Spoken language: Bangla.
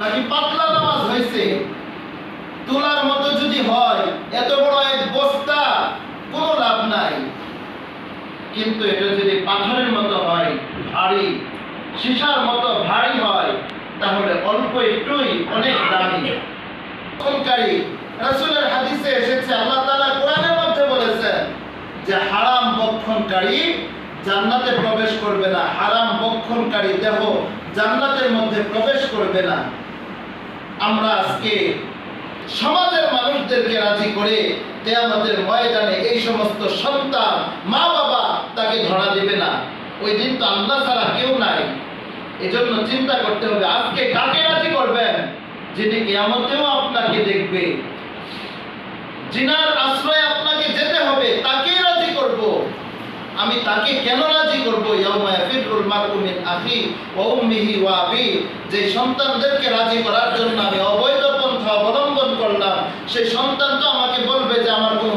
নাকি পাতলা নামাজ হয়েছে তোলার মতো যদি হয়, এত বড় এক বস্তা, কোনো লাভ নাই। কিন্তু এটা যদি পাথরের মতো হয়, ভারী, সীসার মতো ভারী হয়, তাহলে অল্প একটুই অনেক দামি। বক্ষণকারী রাসূলের হাদিসে এসেছে, আল্লাহ তাআলা কোরআনের মধ্যে বলেছেন যে, হারাম বক্ষণকারী জান্নাতে প্রবেশ করবে না। হারাম বক্ষণকারী দেহ জান্নাতের মধ্যে প্রবেশ করবে না। আমরা আজকে সমাজের মানুষদেরকে রাজি করে কেয়ামতের ময়দানে এই সমস্ত সন্তান মা বাবা তাকে ধরা দিবে না। ওই দিন তো আল্লাহ ছাড়া কেউ নাই। এজন্য চিন্তা করতে হবে, আজকে কাকে রাজি করবেন? যিনি কেয়ামতেও আপনাকে দেখবে। জিনার আশ্রয়ে আপনাকে যেতে হবে, তাকেই রাজি করব। আমি তাকে কেন মারউ মিন আখি ও উম্মিহি ওয়া আবি। যে সন্তানদেরকে রাজি করার জন্য আমি অবৈধ পন্থা অবলম্বন করলাম, সেই সন্তান তো আমাকে বলবে যে আমার কোনো